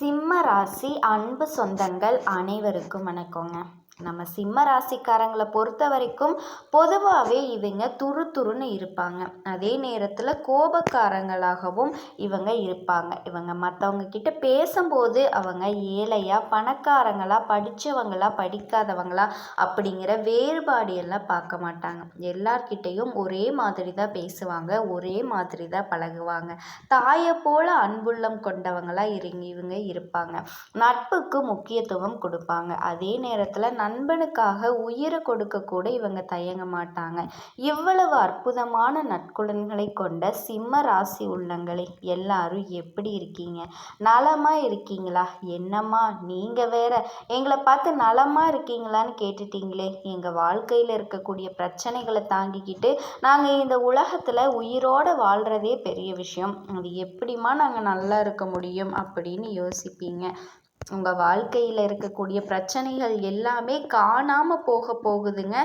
சிம்ம ராசி அன்பு சொந்தங்கள் அனைவருக்கும் வணக்கங்க. நம்ம சிம்ம ராசிக்காரங்களை பொறுத்த வரைக்கும் பொதுவாகவே இவங்க துரு துருன்னு இருப்பாங்க. அதே நேரத்தில் கோபக்காரங்களாகவும் இவங்க இருப்பாங்க. இவங்க மற்றவங்க கிட்ட பேசும்போது அவங்க ஏழையாக பணக்காரங்களா படித்தவங்களா படிக்காதவங்களா அப்படிங்கிற வேறுபாடு எல்லாம் பார்க்க மாட்டாங்க. எல்லார்கிட்டையும் ஒரே மாதிரி தான் பேசுவாங்க ஒரே மாதிரி தான் பழகுவாங்க. தாயை போல அன்புள்ளம் கொண்டவங்களா இறங்கி இவங்க இருப்பாங்க. நட்புக்கு முக்கியத்துவம் கொடுப்பாங்க. அதே நேரத்தில் நண்பனுக்காக உயிரை கொடுக்க கூட இவங்க தயங்க மாட்டாங்க. இவ்வளவு அற்புதமான நற்குலன்களை கொண்ட சிம்ம ராசி உள்ளங்களே எல்லாரும் எப்படி இருக்கீங்க? நலமா இருக்கீங்களா? என்னம்மா நீங்க வேற. எங்களை பார்த்து நலமா இருக்கீங்களான்னு கேட்டுட்டீங்களே. எங்க வாழ்க்கையில இருக்கக்கூடிய பிரச்சனைகளை தாங்கிக்கிட்டு நாங்க இந்த உலகத்துல உயிரோட வாழ்றதே பெரிய விஷயம். அது எப்படிம்மா நாங்க நல்லா இருக்க முடியும் அப்படின்னு யோசிப்பீங்க. உங்கள் வாழ்க்கையில் இருக்கக்கூடிய பிரச்சனைகள் எல்லாமே காணாமல் போக போகுதுங்க.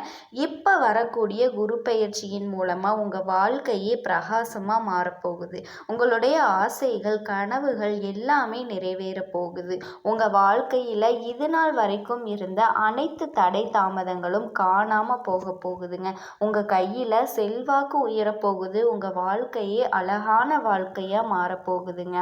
இப்போ வரக்கூடிய குரு பயிற்சியின் மூலமாக உங்கள் வாழ்க்கையே பிரகாசமாக மாறப்போகுது. உங்களுடைய ஆசைகள் கனவுகள் எல்லாமே நிறைவேற போகுது. உங்கள் வாழ்க்கையில் இது நாள் வரைக்கும் இருந்த அனைத்து தடை தாமதங்களும் காணாமல் போக போகுதுங்க. உங்கள் கையில் செல்வாக்கு உயரப்போகுது உங்கள் வாழ்க்கையே அழகான வாழ்க்கையாக மாறப்போகுதுங்க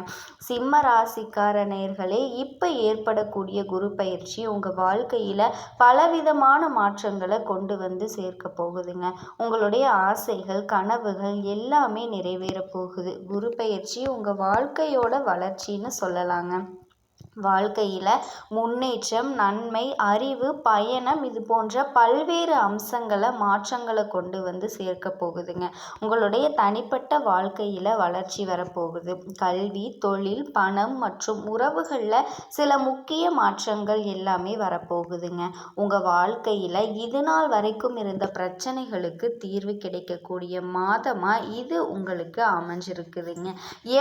சிம்ம ராசிக்கார நேர்களே இப்போ ஏற்படக்கூடிய குரு பயிற்சி உங்கள் வாழ்க்கையில் பலவிதமான மாற்றங்களை கொண்டு வந்து சேர்க்க போகுதுங்க. உங்களுடைய ஆசைகள் கனவுகள் எல்லாமே நிறைவேற போகுது. குரு பயிற்சி உங்கள் வாழ்க்கையோட வளர்ச்சின்னு சொல்லலாங்க. வாழ்க்கையில் முன்னேற்றம் நன்மை அறிவு பயணம் இது போன்ற பல்வேறு அம்சங்களை மாற்றங்களை கொண்டு வந்து சேர்க்க போகுதுங்க. உங்களுடைய தனிப்பட்ட வாழ்க்கையில் வளர்ச்சி வரப்போகுது. கல்வி தொழில் பணம் மற்றும் உறவுகளில் சில முக்கிய மாற்றங்கள் எல்லாமே வரப்போகுதுங்க. உங்கள் வாழ்க்கையில் இது நாள் வரைக்கும் இருந்த பிரச்சனைகளுக்கு தீர்வு கிடைக்கக்கூடிய மாதமாக இது உங்களுக்கு அமைஞ்சிருக்குதுங்க.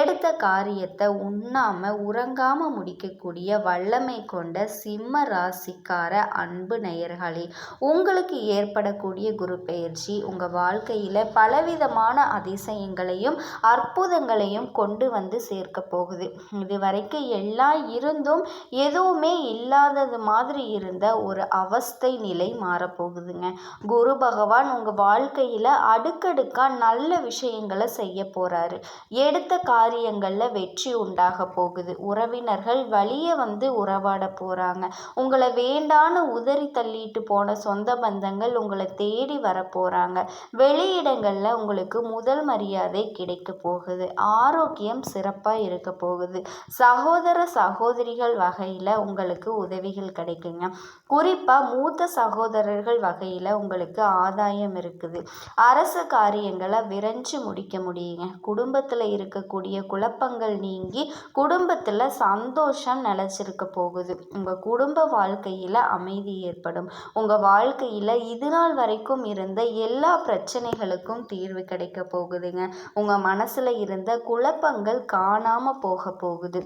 எடுத்த காரியத்தை உண்ணாமல் உறங்காமல் முடிக்க செய்யக்கூடிய வல்லமை கொண்ட சிம்ம ராசிக்கார அன்பு நேயர்களே உங்களுக்கு ஏற்படக்கூடிய குரு பெயர்ச்சி உங்கள் வாழ்க்கையில் பலவிதமான அதிசயங்களையும் அற்புதங்களையும் கொண்டு வந்து சேர்க்க போகுது. இது வரைக்கும் எல்லாம் இருந்தும் எதுவுமே இல்லாதது மாதிரி இருந்த ஒரு அவஸ்தை நிலை மாறப்போகுதுங்க குரு பகவான் உங்கள் வாழ்க்கையில் அடுக்கடுக்காக நல்ல விஷயங்களை செய்ய போகிறாரு எடுத்த காரியங்களில் வெற்றி உண்டாக போகுது. உறவினர்கள் வழி வழியை வந்து உறவாட போகிறாங்க உங்களை வேண்டான்னு உதறி தள்ளிட்டு போன சொந்த பந்தங்கள் உங்களை தேடி வர போகிறாங்க வெளியிடங்களில் உங்களுக்கு முதல் மரியாதை கிடைக்க போகுது. ஆரோக்கியம் சிறப்பாக இருக்க போகுது. சகோதர சகோதரிகள் வகையில் உங்களுக்கு உதவிகள் கிடைக்குங்க. குறிப்பாக மூத்த சகோதரர்கள் வகையில் உங்களுக்கு ஆதாயம் இருக்குது. அரசு காரியங்களை விரைஞ்சு முடிக்க முடியுங்க. குடும்பத்தில் இருக்கக்கூடிய குழப்பங்கள் நீங்கி குடும்பத்தில் சந்தோஷம் நிலச்சிருக்க போகுது. உங்கள் குடும்ப வாழ்க்கையில் அமைதி ஏற்படும். உங்கள் வாழ்க்கையில் இது நாள் வரைக்கும் இருந்த எல்லா பிரச்சனைகளுக்கும் தீர்வு கிடைக்க போகுதுங்க. உங்கள் மனசில் இருந்த குழப்பங்கள் காணாமல் போக போகுது.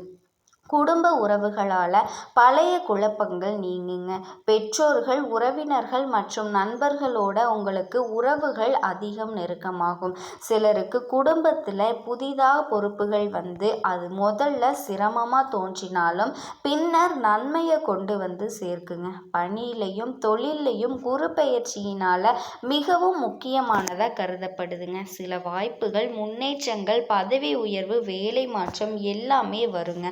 குடும்ப உறவுகளால் பழைய குழப்பங்கள் நீங்குங்க. பெற்றோர்கள் உறவினர்கள் மற்றும் நண்பர்களோட உங்களுக்கு உறவுகள் அதிகம் நெருக்கமாகும். சிலருக்கு குடும்பத்தில் புதிதாக பொறுப்புகள் வந்து அது முதல்ல சிரமமாக தோன்றினாலும் பின்னர் நன்மையை கொண்டு வந்து சேர்க்குங்க. பணியிலையும் தொழிலையும் குரு பயிற்சியினால் மிகவும் முக்கியமானதாக கருதப்படுதுங்க. சில வாய்ப்புகள் முன்னேற்றங்கள் பதவி உயர்வு வேலை மாற்றம் எல்லாமே வருங்க.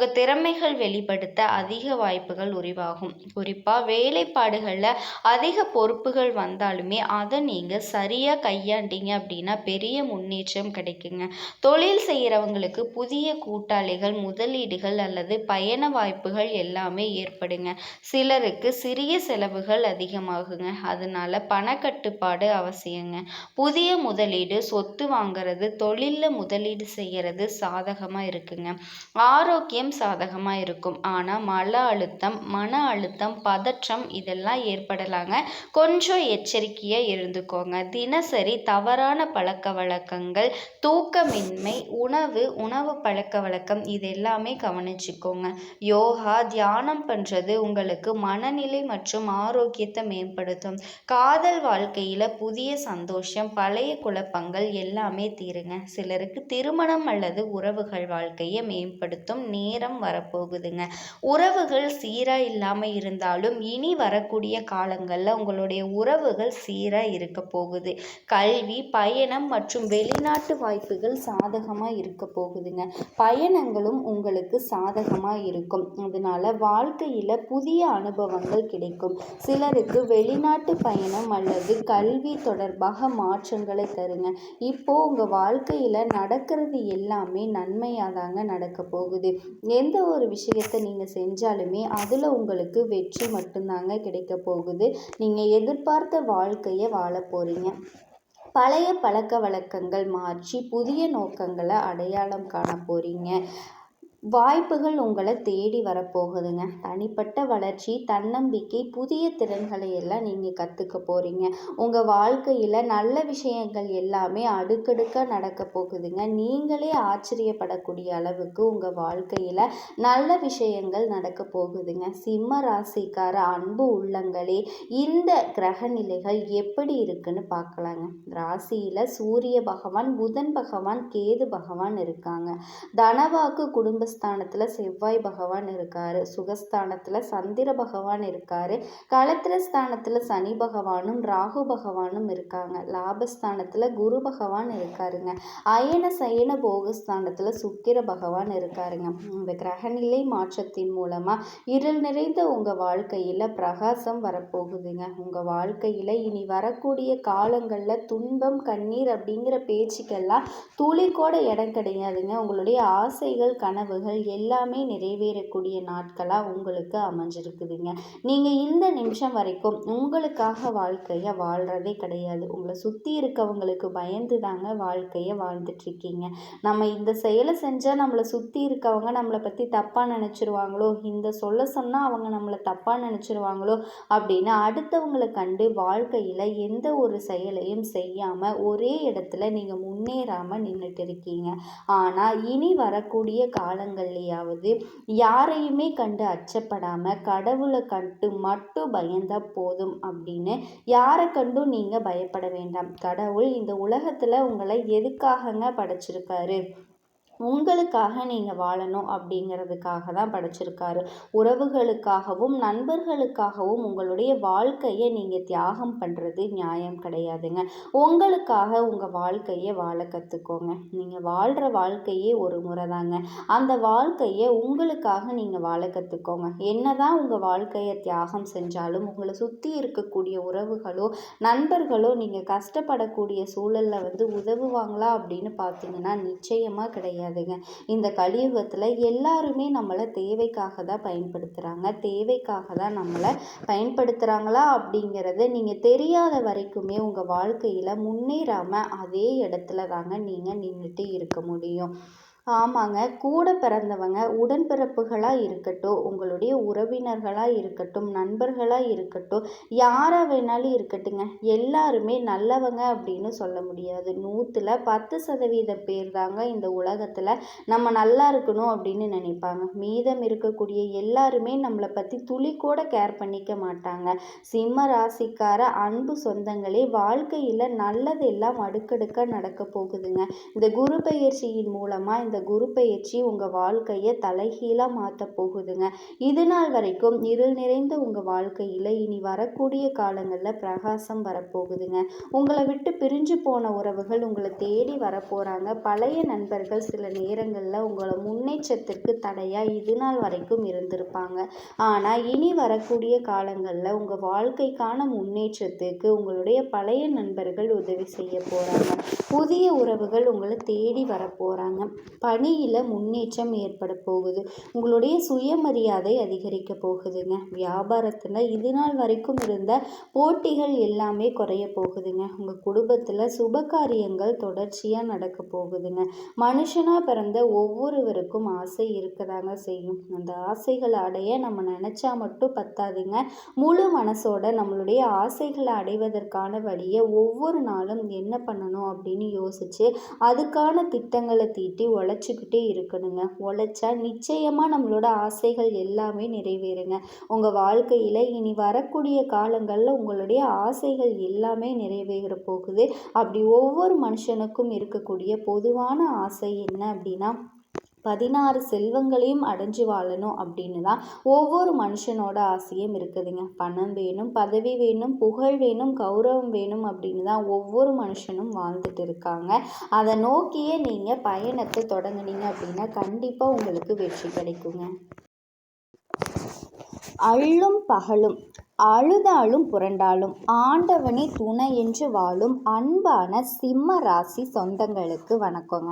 உங்கள் திறமைகள் வெளிப்படுத்த அதிக வாய்ப்புகள் உருவாகும். குறிப்பாக வேலைப்பாடுகளில் அதிக பொறுப்புகள் வந்தாலுமே அதை நீங்கள் சரியாக கையாண்டீங்க அப்படின்னா பெரிய முன்னேற்றம் கிடைக்குங்க. தொழில் செய்கிறவங்களுக்கு புதிய கூட்டாளிகள் முதலீடுகள் அல்லது பயண வாய்ப்புகள் எல்லாமே ஏற்படுங்க. சிலருக்கு சிறிய செலவுகள் அதிகமாகுங்க. அதனால பணக்கட்டுப்பாடு அவசியங்க. புதிய முதலீடு சொத்து வாங்குறது தொழிலில் முதலீடு செய்கிறது சாதகமாக இருக்குங்க. ஆரோக்கியம் சாதகமாக இருக்கும். ஆனால் மன அழுத்தம் மன அழுத்தம் பதற்றம் இதெல்லாம் ஏற்படலாங்க. கொஞ்சம் எச்சரிக்கையாக இருந்துக்கோங்க. தினசரி தவறான பழக்க வழக்கங்கள் தூக்கமின்மை உணவு உணவு பழக்க வழக்கம் இது எல்லாமே கவனிச்சுக்கோங்க. யோகா தியானம் பண்ணுறது உங்களுக்கு மனநிலை மற்றும் ஆரோக்கியத்தை மேம்படுத்தும். காதல் வாழ்க்கையில் புதிய சந்தோஷம் பழைய குழப்பங்கள் எல்லாமே தீருங்க. சிலருக்கு திருமணம் அல்லது உறவுகள் வாழ்க்கையை மேம்படுத்தும் நேர நேரம் வரப்போகுதுங்க. உறவுகள் சீராக இல்லாமல் இருந்தாலும் இனி வரக்கூடிய காலங்களில் உங்களுடைய உறவுகள் சீராக இருக்க போகுது. கல்வி பயணம் மற்றும் வெளிநாட்டு வாய்ப்புகள் சாதகமாக இருக்க போகுதுங்க. பயணங்களும் உங்களுக்கு சாதகமாக இருக்கும். அதனால் வாழ்க்கையில் புதிய அனுபவங்கள் கிடைக்கும். சிலருக்கு வெளிநாட்டு பயணம் அல்லது கல்வி தொடர்பாக மாற்றங்களை தருங்க. இப்போது உங்கள் வாழ்க்கையில் நடக்கிறது எல்லாமே நன்மையாக தாங்க நடக்க போகுது. எந்த ஒரு விஷயத்தை நீங்கள் செஞ்சாலுமே அதில் உங்களுக்கு வெற்றி மட்டும்தாங்க கிடைக்க போகுது. நீங்கள் எதிர்பார்த்த வாழ்க்கையை வாழ போகிறீங்க பழைய பழக்க வழக்கங்கள் மாற்றி புதிய நோக்கங்களை அடையாளம் காண போகிறீங்க வாய்ப்புகள் உங்களை தேடி வரப்போகுதுங்க. தனிப்பட்ட வளர்ச்சி தன்னம்பிக்கை புதிய திறன்களை எல்லாம் நீங்கள் கற்றுக்க போகிறீங்க உங்கள் வாழ்க்கையில் நல்ல விஷயங்கள் எல்லாமே அடுக்கடுக்காக நடக்க போகுதுங்க. நீங்களே ஆச்சரியப்படக்கூடிய அளவுக்கு உங்கள் வாழ்க்கையில் நல்ல விஷயங்கள் நடக்க போகுதுங்க. சிம்ம ராசிக்கார அன்பு உள்ளங்களே இந்த கிரக நிலைகள் எப்படி இருக்குன்னு பார்க்கலாங்க ராசியில் சூரிய பகவான் புதன் பகவான் கேது பகவான் இருக்காங்க. தனவாக்கு குடும்ப சுகஸ்தானத்தில் செவ்வாய் பகவான் இருக்கார். சுகஸ்தானத்தில் சந்திர பகவான் இருக்கார். களத்திர ஸ்தானத்தில் சனி பகவானும் ராகு பகவானும் இருக்காங்க. லாபஸ்தானத்தில் குரு பகவான் இருக்காருங்க. அயன சயன போகஸ்தானத்தில் சுக்கிர பகவான் இருக்காருங்க. இந்த கிரகநிலை மாற்றத்தின் மூலமாக இருள் நிறைந்த உங்கள் வாழ்க்கையில் பிரகாசம் வரப்போகுதுங்க. உங்கள் வாழ்க்கையில் இனி வரக்கூடிய காலங்களில் துன்பம் கண்ணீர் அப்படிங்கிற பேச்சுக்கெல்லாம் துளிக்கூட இடம் கிடையாதுங்க. உங்களுடைய ஆசைகள் கனவு கனவுகள் எல்லாமே நிறைவேறக்கூடிய நாட்களாக உங்களுக்கு அமைஞ்சிருக்குதுங்க. நீங்கள் இந்த நிமிஷம் வரைக்கும் உங்களுக்காக வாழ்க்கையை வாழ்கிறதே கிடையாது. உங்களை சுற்றி இருக்கவங்களுக்கு பயந்து தாங்க வாழ்க்கையை வாழ்ந்துட்டுருக்கீங்க நம்ம இந்த செயலை செஞ்சால் நம்மளை சுற்றி இருக்கவங்க நம்மளை பற்றி தப்பாக நினச்சிருவாங்களோ இந்த சொல்ல சொன்னால் அவங்க நம்மளை தப்பாக நினச்சிருவாங்களோ அப்படின்னு அடுத்தவங்களை கண்டு வாழ்க்கையில் எந்த ஒரு செயலையும் செய்யாமல் ஒரே இடத்துல நீங்கள் முன்னேறாமல் நின்றுட்டு இருக்கீங்க. ஆனால் இனி வரக்கூடிய காலங்கள் காலங்கள்லையாவது யாரையுமே கண்டு அச்சப்படாமல் கடவுளை கண்டு மட்டும் பயந்தால் போதும் அப்படின்னு யாரை கண்டும் நீங்கள் பயப்பட வேண்டாம். கடவுள் இந்த உலகத்தில் உங்களை எதுக்காகங்க படைச்சிருக்காரு? உங்களுக்காக நீங்கள் வாழணும் அப்படிங்கிறதுக்காக தான் படைச்சிருக்காரு. உறவுகளுக்காகவும் நண்பர்களுக்காகவும் உங்களுடைய வாழ்க்கையை நீங்கள் தியாகம் பண்ணுறது நியாயம் கிடையாதுங்க. உங்களுக்காக உங்கள் வாழ்க்கையை வாழ கற்றுக்கோங்க நீங்கள் வாழ்கிற வாழ்க்கையே ஒரு முறை தாங்க. அந்த வாழ்க்கையை உங்களுக்காக நீங்கள் வாழ கற்றுக்கோங்க என்ன தான் உங்கள் வாழ்க்கையை தியாகம் செஞ்சாலும் உங்களை சுற்றி இருக்கக்கூடிய உறவுகளோ நண்பர்களோ நீங்கள் கஷ்டப்படக்கூடிய சூழலில் வந்து உதவுவாங்களா அப்படின்னு பார்த்தீங்கன்னா நிச்சயமாக கிடையாது. கிடையாதுங்க இந்த கலியுகத்தில் எல்லாருமே நம்மளை தேவைக்காக தான் பயன்படுத்துகிறாங்க தேவைக்காக தான் நம்மளை பயன்படுத்துகிறாங்களா அப்படிங்கிறத நீங்கள் தெரியாத வரைக்குமே உங்கள் வாழ்க்கையில் முன்னேறாமல் அதே இடத்துல தாங்க நீங்கள் நின்றுட்டு இருக்க முடியும். ஆமாங்க. கூட பிறந்தவங்க உடன்பிறப்புகளாக இருக்கட்டும் உங்களுடைய உறவினர்களாக இருக்கட்டும் நண்பர்களாக இருக்கட்டும் யாராக வேணாலும் இருக்கட்டுங்க. எல்லாருமே நல்லவங்க அப்படின்னு சொல்ல முடியாது. நூற்றில் பத்து சதவீத பேர் தாங்க இந்த உலகத்தில் நம்ம நல்லா இருக்கணும் அப்படின்னு நினைப்பாங்க. மீதம் இருக்கக்கூடிய எல்லாருமே நம்மளை பற்றி துளி கூட கேர் பண்ணிக்க மாட்டாங்க. சிம்ம ராசிக்கார அன்பு சொந்தங்களே வாழ்க்கையில் நல்லதெல்லாம் அடுக்கடுக்க அடுக்கடுக்காக நடக்க போகுதுங்க. இந்த குரு பயிற்சியின் மூலமாக இந்த குரு பயிற்சி உங்கள் வாழ்க்கையை தலைகீழாக மாற்ற போகுதுங்க. இது நாள் வரைக்கும் இருள் நிறைந்த உங்கள் வாழ்க்கையில் இனி வரக்கூடிய காலங்களில் பிரகாசம் வரப்போகுதுங்க. உங்களை விட்டு பிரிஞ்சு போன உறவுகள் உங்களை தேடி வரப்போகிறாங்க பழைய நண்பர்கள் சில நேரங்களில் உங்களை முன்னேற்றத்திற்கு தடையாக இது நாள் வரைக்கும் இருந்திருப்பாங்க. ஆனால் இனி வரக்கூடிய காலங்களில் உங்கள் வாழ்க்கைக்கான முன்னேற்றத்துக்கு உங்களுடைய பழைய நண்பர்கள் உதவி செய்ய போகிறாங்க புதிய உறவுகள் உங்களை தேடி வரப்போகிறாங்க பணியில் முன்னேற்றம் ஏற்பட போகுது. உங்களுடைய சுயமரியாதை அதிகரிக்க போகுதுங்க. வியாபாரத்தில் இது நாள் வரைக்கும் இருந்த போட்டிகள் எல்லாமே குறைய போகுதுங்க. உங்கள் குடும்பத்தில் சுப காரியங்கள் தொடர்ச்சியாக நடக்க போகுதுங்க. மனுஷனாக பிறந்த ஒவ்வொருவருக்கும் ஆசை இருக்கதாங்க செய்யும். அந்த ஆசைகளை அடைய நம்ம நினச்சா மட்டும் பத்தாதுங்க. முழு மனசோட நம்மளுடைய ஆசைகளை அடைவதற்கான வழியை ஒவ்வொரு நாளும் என்ன பண்ணணும் அப்படின்னு யோசித்து அதுக்கான திட்டங்களை தீட்டி உழைச்சிக்கிட்டே இருக்கணுங்க. உழைச்சா நிச்சயமாக நம்மளோட ஆசைகள் எல்லாமே நிறைவேறுங்க. உங்கள் வாழ்க்கையில் இனி வரக்கூடிய காலங்களில் உங்களுடைய ஆசைகள் எல்லாமே நிறைவேற போகுது. அப்படி ஒவ்வொரு மனுஷனுக்கும் இருக்கக்கூடிய பொதுவான ஆசை என்ன அப்படின்னா பதினாறு செல்வங்களையும் அடைஞ்சு வாழணும் அப்படின்னு தான் ஒவ்வொரு மனுஷனோட ஆசையும் இருக்குதுங்க. பணம் வேணும் பதவி வேணும் புகழ் வேணும் கௌரவம் வேணும் அப்படின்னு தான் ஒவ்வொரு மனுஷனும் வாழ்ந்துட்டு இருக்காங்க. அதை நோக்கியே நீங்கள் பயணத்தை தொடங்குனீங்க அப்படின்னா கண்டிப்பாக உங்களுக்கு வெற்றி கிடைக்குங்க. அள்ளும் பகலும் அழுதாலும் புரண்டாலும் ஆண்டவனே துணை என்று வாழும் அன்பான சிம்ம ராசி சொந்தங்களுக்கு வணக்கங்க.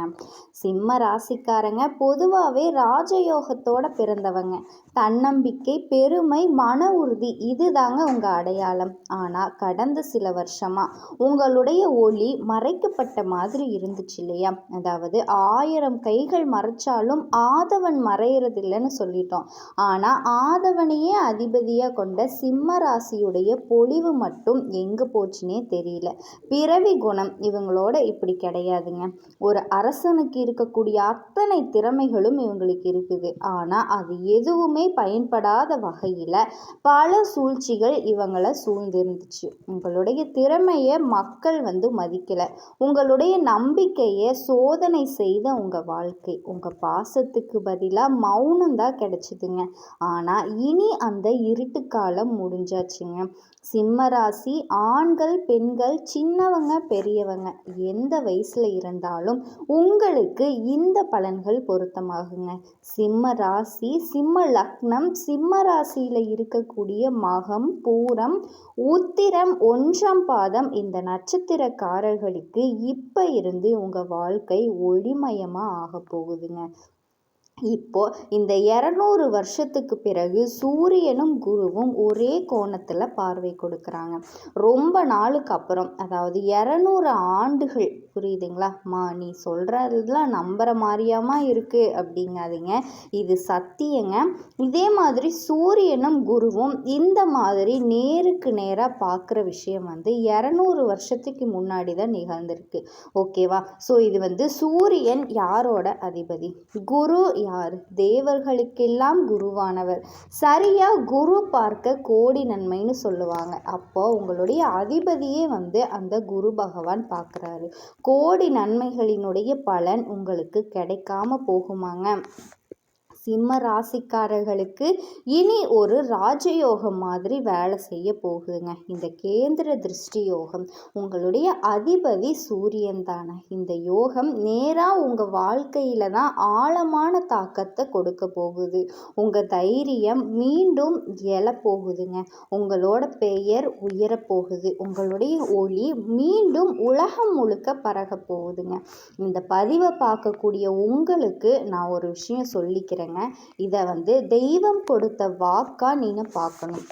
சிம்ம ராசிக்காரங்க பொதுவாகவே ராஜயோகத்தோட பிறந்தவங்க. தன்னம்பிக்கை பெருமை மன உறுதி இதுதாங்க உங்கள் அடையாளம். ஆனால் கடந்த சில வருஷமாக உங்களுடைய ஒளி மறைக்கப்பட்ட மாதிரி இருந்துச்சு இல்லையா? அதாவது ஆயிரம் கைகள் மறைச்சாலும் ஆதவன் மறையிறதில்லைன்னு சொல்லிட்டோம். ஆனால் ஆதவனையே அதிபதியாக கொண்ட சிம்ம ராசியுடைய பொழிவு மட்டும் எங்கே போச்சுன்னே தெரியல. பிறவி குணம் இவங்களோட இப்படி கிடையாதுங்க. ஒரு அரசனுக்கு இருக்கக்கூடிய அத்தனை திறமைகளும் இவங்களுக்கு இருக்குது. ஆனால் அது எதுவுமே பயன்படாத வகையில் பல சூழ்ச்சிகள் இவங்களை சூழ்ந்திருந்துச்சு. உங்களுடைய திறமையை மக்கள் வந்து மதிக்கலை. உங்களுடைய நம்பிக்கையை சோதனை செய்த உங்கள் வாழ்க்கை. உங்கள் பாசத்துக்கு பதிலாக மௌனம் தான் கிடைச்சிதுங்க. ஆனால் இனி அந்த இருட்டு காலம் முடிஞ்சு முடிஞ்சாச்சுங்க. சிம்ம ராசி ஆண்கள் பெண்கள் சின்னவங்க பெரியவங்க எந்த வயசில் இருந்தாலும் உங்களுக்கு இந்த பலன்கள் பொருத்தமாகுங்க. சிம்ம ராசி சிம்ம லக்னம் சிம்ம ராசியில் இருக்கக்கூடிய மகம் பூரம் உத்திரம் ஒன்றாம் பாதம் இந்த நட்சத்திரக்காரர்களுக்கு இப்போ இருந்து உங்கள் வாழ்க்கை ஒளிமயமாக ஆக போகுதுங்க இப்போ இந்த இரநூறு வருஷத்துக்கு பிறகு சூரியனும் குருவும் ஒரே கோணத்தில் பார்வை கொடுக்குறாங்க. ரொம்ப நாளுக்கு அப்புறம் அதாவது இரநூறு ஆண்டுகள் புரியுதுங்களா? மா நீ சொல்கிறதுலாம் நம்புகிற மாதிரியாமா இருக்குது அப்படிங்காதீங்க. இது சத்தியங்க. இதே மாதிரி சூரியனும் குருவும் இந்த மாதிரி நேருக்கு நேராக பார்க்குற விஷயம் வந்து இரநூறு வருஷத்துக்கு முன்னாடி தான் நிகழ்ந்திருக்கு. ஓகேவா? ஸோ இது வந்து சூரியன் யாரோட அதிபதி? குரு யார்? தேவர்களுக்கெல்லாம் குருவானவர். சரியா குரு பார்க்க கோடி நன்மைன்னு சொல்லுவாங்க. அப்போ உங்களுடைய அதிபதியே வந்து அந்த குரு பகவான் பார்க்குறாரு கோடி நன்மைகளினுடைய பலன் உங்களுக்கு கிடைக்காம போகுமாங்க. சிம்ம ராசிக்காரர்களுக்கு இனி ஒரு ராஜயோகம் மாதிரி வேலை செய்ய போகுதுங்க. இந்த கேந்திர திருஷ்டி யோகம் உங்களுடைய அதிபதி சூரியன் தானே. இந்த யோகம் நேராக உங்கள் வாழ்க்கையில் தான் ஆழமான தாக்கத்தை கொடுக்க போகுது. உங்கள் தைரியம் மீண்டும் எழப்போகுதுங்க உங்களோட பெயர் உயரப்போகுது உங்களுடைய ஒளி மீண்டும் உலகம் முழுக்க பரக போகுதுங்க. இந்த பதிவை பார்க்கக்கூடிய உங்களுக்கு நான் ஒரு விஷயம் சொல்லிக்கிறேங்க. இதை வந்து தெய்வம் கொடுத்த வாக்காக நீங்கள் பார்க்கணும்.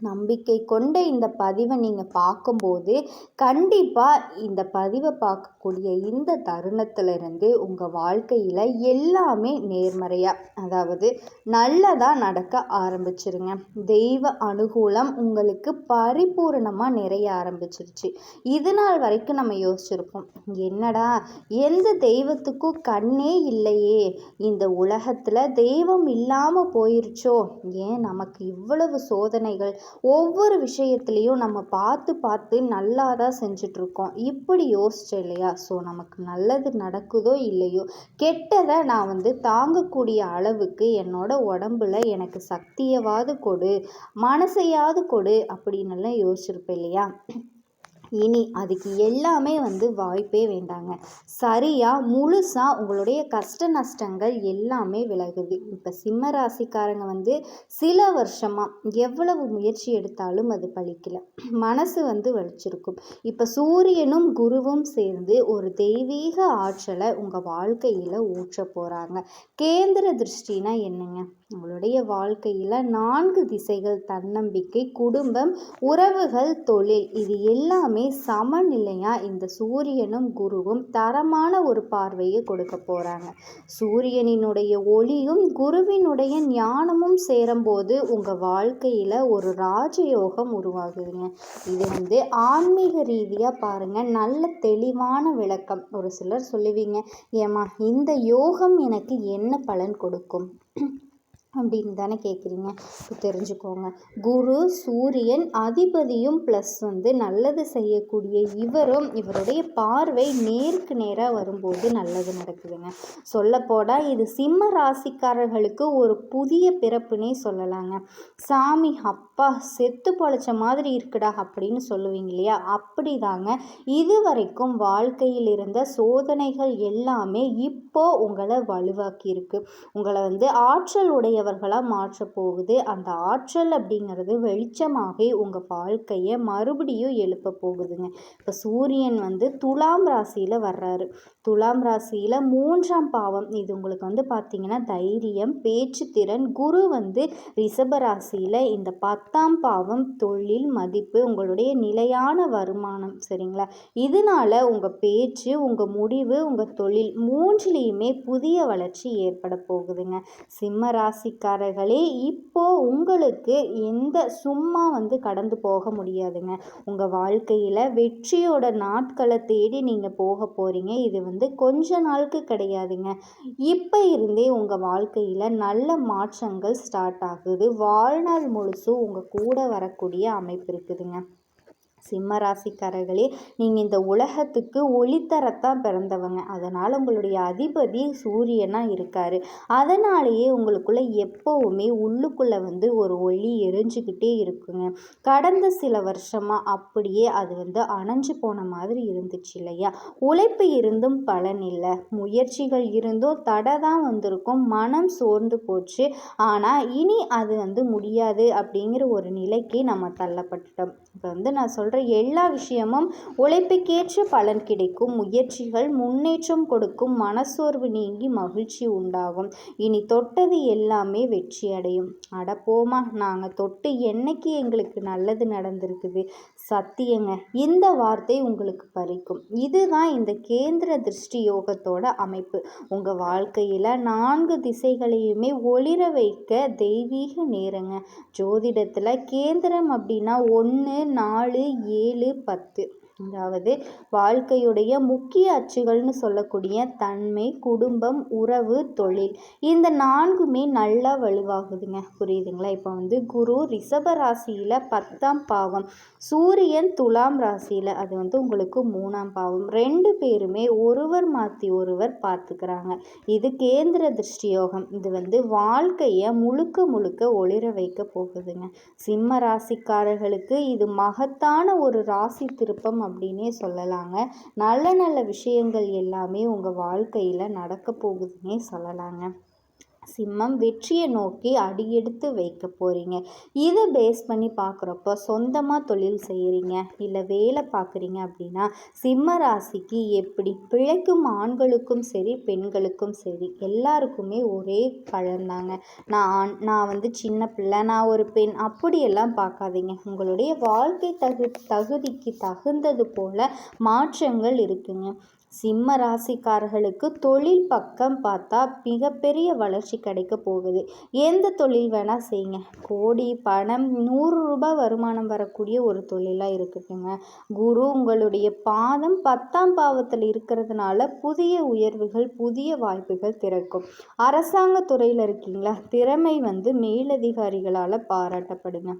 நம்பிக்கை கொண்ட இந்த பதிவை நீங்கள் பார்க்கும்போது கண்டிப்பாக இந்த பதிவை பார்க்கக்கூடிய இந்த தருணத்திலிருந்து உங்கள் வாழ்க்கையில் எல்லாமே நேர்மறையாக அதாவது நல்லதாக நடக்க ஆரம்பிச்சிருங்க. தெய்வ அனுகூலம் உங்களுக்கு பரிபூரணமாக நிறைய ஆரம்பிச்சிருச்சு. இது நாள் வரைக்கும் நம்ம யோசிச்சிருப்போம் என்னடா எந்த தெய்வத்துக்கும் கண்ணே இல்லையே இந்த உலகத்தில் தெய்வம் இல்லாமல் போயிருச்சோ ஏன் நமக்கு இவ்வளவு சோதனைகள் ஒவ்வொரு விஷயத்துலேயும் நம்ம பார்த்து பார்த்து நல்லா தான் செஞ்சிட்ருக்கோம். இப்படி யோசிச்சேன் இல்லையா? ஸோ நமக்கு நல்லது நடக்குதோ இல்லையோ? கெட்டதை நான் வந்து தாங்கக்கூடிய அளவுக்கு என்னோட உடம்புல எனக்கு சக்தியவாது கொடு மனசையாவது கொடு அப்படின்னுலாம் யோசிச்சிருப்பேன் இல்லையா? இனி அதுக்கு எல்லாமே வந்து வாய்ப்பே வேண்டாங்க. சரியாக முழுசாக உங்களுடைய கஷ்ட நஷ்டங்கள் எல்லாமே விலகுது. இப்போ சிம்ம ராசிக்காரங்க வந்து சில வருஷமாக எவ்வளவு முயற்சி எடுத்தாலும் அது பழிக்கல. மனசு வந்து வலிச்சிருக்கும். இப்போ சூரியனும் குருவும் சேர்ந்து ஒரு தெய்வீக ஆற்றலை உங்கள் வாழ்க்கையில் ஊற்ற போகிறாங்க கேந்திர திருஷ்டினா என்னங்க? உங்களுடைய வாழ்க்கையில் நான்கு திசைகள் தன்னம்பிக்கை குடும்பம் உறவுகள் தொழில். இது எல்லாமே எல்லாமே சமநிலையாக இந்த சூரியனும் குருவும் தரமான ஒரு பார்வையை கொடுக்க போகிறாங்க சூரியனினுடைய ஒளியும் குருவினுடைய ஞானமும் சேரும்போது உங்கள் வாழ்க்கையில் ஒரு ராஜயோகம் உருவாகுதுங்க. இது வந்து ஆன்மீக ரீதியாக பாருங்கள் நல்ல தெளிவான விளக்கம். ஒரு சிலர் சொல்லுவீங்க ஏமா இந்த யோகம் எனக்கு என்ன பலன் கொடுக்கும்? அப்படின்னு தானே கேட்குறீங்க தெரிஞ்சுக்கோங்க. குரு சூரியன் அதிபதியும் ப்ளஸ் வந்து நல்லது செய்யக்கூடிய இவரும் இவருடைய பார்வை நேருக்கு நேராக வரும்போது நல்லது நடக்குதுங்க. சொல்லப்போனால் இது சிம்ம ராசிக்காரர்களுக்கு ஒரு புதிய பிறப்புனே சொல்லலாங்க. சாமி அப் அப்பா செத்து பொழைச்ச மாதிரி இருக்குடா அப்படின்னு சொல்லுவீங்க இல்லையா அப்படி தாங்க இது வரைக்கும் வாழ்க்கையில் இருந்த சோதனைகள் எல்லாமே இப்போ உங்களை வலுவாக்கி இருக்கு உங்களை வந்து ஆற்றல் உடையவர்களாக மாற்ற போகுது. அந்த ஆற்றல் அப்படிங்கிறது வெளிச்சமாகி உங்கள் வாழ்க்கையை மறுபடியும் எழுப்ப போகுதுங்க. இப்போ சூரியன் வந்து துலாம் ராசியில் வர்றாரு. துலாம் ராசியில் மூன்றாம் பாவம். இது உங்களுக்கு வந்து பார்த்திங்கன்னா தைரியம் பேச்சு திறன் குரு வந்து ரிஷப ராசியில் இந்த பத்தாம் பாவம் தொழில் மதிப்பு உங்களுடைய நிலையான வருமானம் சரிங்களா? இதனால் உங்கள் பேச்சு உங்கள் முடிவு உங்கள் தொழில் மூன்றுலேயுமே புதிய வளர்ச்சி ஏற்பட போகுதுங்க. சிம்ம ராசிக்காரர்களே இப்போ உங்களுக்கு எந்த சும்மா வந்து கடந்து போக முடியாதுங்க. உங்கள் வாழ்க்கையில் வெற்றியோட நாட்களை தேடி நீங்கள் போக போகிறீங்க இது வந்து கொஞ்ச நாளுக்கு கிடையாதுங்க. இப்போ இருந்தே உங்கள் வாழ்க்கையில் நல்ல மாற்றங்கள் ஸ்டார்ட் ஆகுது. வாழ்நாள் முழுசும் உங்கள் கூட வரக்கூடிய அமைப்பு இருக்குதுங்க. சிம்ம ராசிக்காரர்களே நீங்கள் இந்த உலகத்துக்கு ஒளித்தரத்தான் பிறந்தவங்க. அதனால் உங்களுடைய அதிபதி சூரியனாக இருக்கார். அதனாலேயே உங்களுக்குள்ளே எப்போவுமே உள்ளுக்குள்ளே வந்து ஒரு ஒளி எரிஞ்சுக்கிட்டே இருக்குங்க. கடந்த சில வருஷமாக அப்படியே அது வந்து அணைஞ்சு போன மாதிரி இருந்துச்சு இல்லையா? உழைப்பு இருந்தும் பலன் இல்லை. முயற்சிகள் இருந்தும் தடை தான் வந்திருக்கும். மனம் சோர்ந்து போச்சு. ஆனால் இனி அது வந்து முடியாது அப்படிங்கிற ஒரு நிலைக்கு நம்ம தள்ளப்பட்டுட்டோம். இப்போ வந்து நான் சொல்கிற எல்லா விஷயமும் உழைப்புக்கேற்ற பலன் கிடைக்கும். முயற்சிகள் முன்னேற்றம் கொடுக்கும். மனசோர்வு நீங்கி மகிழ்ச்சி உண்டாகும். இனி தொட்டது எல்லாமே வெற்றி அடையும் அடப்போமா நாங்கள் தொட்டு என்னைக்கு எங்களுக்கு நல்லது நடந்திருக்குது? சத்தியங்க. இந்த வார்த்தை உங்களுக்கு பறிக்கும் இதுதான் இந்த கேந்திர திருஷ்டி யோகத்தோட அமைப்பு. உங்கள் வாழ்க்கையில் நான்கு திசைகளையுமே ஒளிர வைக்க தெய்வீக நேரங்க. ஜோதிடத்தில் கேந்திரம் அப்படின்னா ஒன்று நாலு ஏழு பத்து. அதாவது வாழ்க்கையுடைய முக்கிய அச்சுகள்னு சொல்லக்கூடிய தன்மை குடும்பம் உறவு தொழில். இந்த நான்குமே நல்லா வலுவாகுதுங்க. புரியுதுங்களா? இப்போ வந்து குரு ரிஷப ராசியில் பத்தாம் பாவம் சூரியன் துலாம் ராசியில் அது வந்து உங்களுக்கு மூணாம் பாவம். ரெண்டு பேருமே ஒருவர் மாற்றி ஒருவர் பார்த்துக்கிறாங்க. இது கேந்திர திருஷ்டியோகம். இது வந்து வாழ்க்கையை முழுக்க முழுக்க ஒளிர வைக்க போகுதுங்க. சிம்ம ராசிக்காரர்களுக்கு இது மகத்தான ஒரு ராசி திருப்பம் அப்படின்னே சொல்லலாங்க. நல்ல நல்ல விஷயங்கள் எல்லாமே உங்கள் வாழ்க்கையில் நடக்க போகுதுன்னே சொல்லலாங்க. சிம்மம் வெற்றியை நோக்கி அடியெடுத்து வைக்க போகிறீங்க இதை பேஸ் பண்ணி பார்க்குறப்போ சொந்தமாக தொழில் செய்கிறீங்க இல்லை வேலை பார்க்குறீங்க அப்படின்னா சிம்ம ராசிக்கு எப்படி பிழைக்கும் ஆண்களுக்கும் சரி பெண்களுக்கும் சரி எல்லாருக்குமே ஒரே பழந்தாங்க நான் ஆண் நான் வந்து சின்ன பிள்ளை நான் ஒரு பெண் அப்படியெல்லாம் பார்க்காதீங்க. உங்களுடைய வாழ்க்கை தகு தகுதிக்கு தகுந்தது போல் மாற்றங்கள் இருக்குங்க. சிம்ம ராசிக்காரர்களுக்கு தொழில் பக்கம் பார்த்தா மிகப்பெரிய வளர்ச்சி கிடைக்க போகுது. எந்த தொழில் வேணால் செய்யுங்க. கோடி பணம் நூறு ரூபாய் வருமானம் வரக்கூடிய ஒரு தொழிலாக இருக்கட்டுங்க. குரு உங்களுடைய பாதம் பத்தாம் பாவத்தில் இருக்கிறதுனால புதிய உயர்வுகள் புதிய வாய்ப்புகள் திறக்கும். அரசாங்க துறையில் இருக்கீங்களா? திறமை வந்து மேலதிகாரிகளால் பாராட்டப்படுங்க.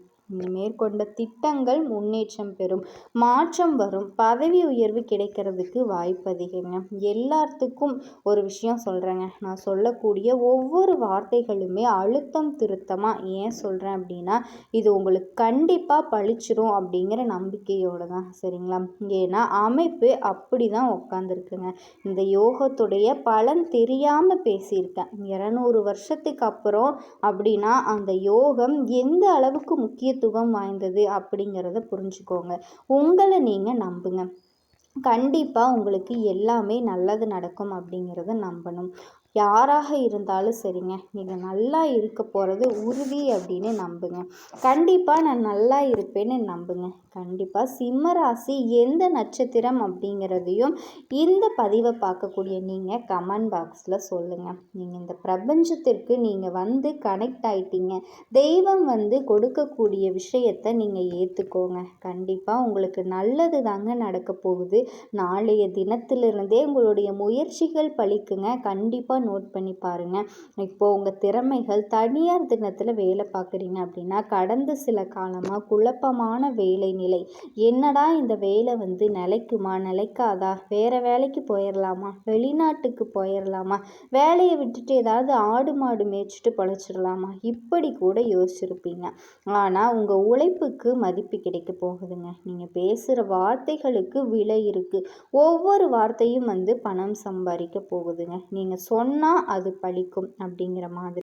மேற்கொண்ட திட்டங்கள் முன்னேற்றம் பெறும். மாற்றம் வரும். பதவி உயர்வு கிடைக்கிறதுக்கு வாய்ப்பு அதிகங்க. எல்லாத்துக்கும் ஒரு விஷயம் சொல்கிறேங்க நான் சொல்லக்கூடிய ஒவ்வொரு வார்த்தைகளுமே அழுத்தம் திருத்தமாக ஏன் சொல்கிறேன் அப்படின்னா இது உங்களுக்கு கண்டிப்பாக பழிச்சிரும் அப்படிங்கிற நம்பிக்கையோடு தான் சரிங்களா? ஏன்னா அமைப்பு அப்படி தான் உட்காந்துருக்குங்க இந்த யோகத்துடைய பலன் தெரியாமல் பேசியிருக்கேன். இரநூறு வருஷத்துக்கு அப்புறம் அப்படின்னா அந்த யோகம் எந்த அளவுக்கு முக்கியத்துவம் முக்கியத்துவம் வாய்ந்தது அப்படிங்கிறத புரிஞ்சுக்கோங்க. உங்களை நீங்கள் நம்புங்க. கண்டிப்பாக உங்களுக்கு எல்லாமே நல்லது நடக்கும் அப்படிங்கிறத நம்பணும். யாராக இருந்தாலும் சரிங்க. நீங்கள் நல்லா இருக்க போகிறது உறுதி அப்படின்னு நம்புங்க. கண்டிப்பாக நான் நல்லா இருப்பேன்னு நம்புங்க. கண்டிப்பாக சிம்ம ராசி எந்த நட்சத்திரம் அப்படிங்கிறதையும் இந்த பதிவை பார்க்கக்கூடிய நீங்கள் கமெண்ட் பாக்ஸில் சொல்லுங்கள் நீங்கள் இந்த பிரபஞ்சத்திற்கு நீங்கள் வந்து கனெக்ட் ஆயிட்டீங்க. தெய்வம் வந்து கொடுக்கக்கூடிய விஷயத்தை நீங்கள் ஏற்றுக்கோங்க கண்டிப்பாக உங்களுக்கு நல்லது தாங்க நடக்க போகுது. நாளைய தினத்திலிருந்தே உங்களுடைய முயற்சிகள் பழிக்குங்க. கண்டிப்பாக நோட் பண்ணி பாருங்கள் இப்போது உங்கள் திறமைகள் தனியார் தினத்தில் வேலை பார்க்குறீங்க அப்படின்னா கடந்த சில காலமாக குழப்பமான வேலை நிலை. என்னடா இந்த வேலை வந்து நிலைக்குமா? நிலைக்காதா? வேறு வேலைக்கு போயிடலாமா வெளிநாட்டுக்கு போயிடலாமா வேலையை விட்டுட்டு ஏதாவது ஆடு மாடு மேய்ச்சிட்டு பொழைச்சிடலாமா இப்படி கூட யோசிச்சிருப்பீங்க. ஆனால் உங்கள் உழைப்புக்கு மதிப்பு கிடைக்க போகுதுங்க. நீங்கள் பேசுகிற வார்த்தைகளுக்கு விலை இருக்குது ஒவ்வொரு வார்த்தையும் வந்து பணம் சம்பாதிக்க போகுதுங்க. நீங்கள் சொன்னால் அது பழிக்கும் அப்படிங்கிற மாதிரி.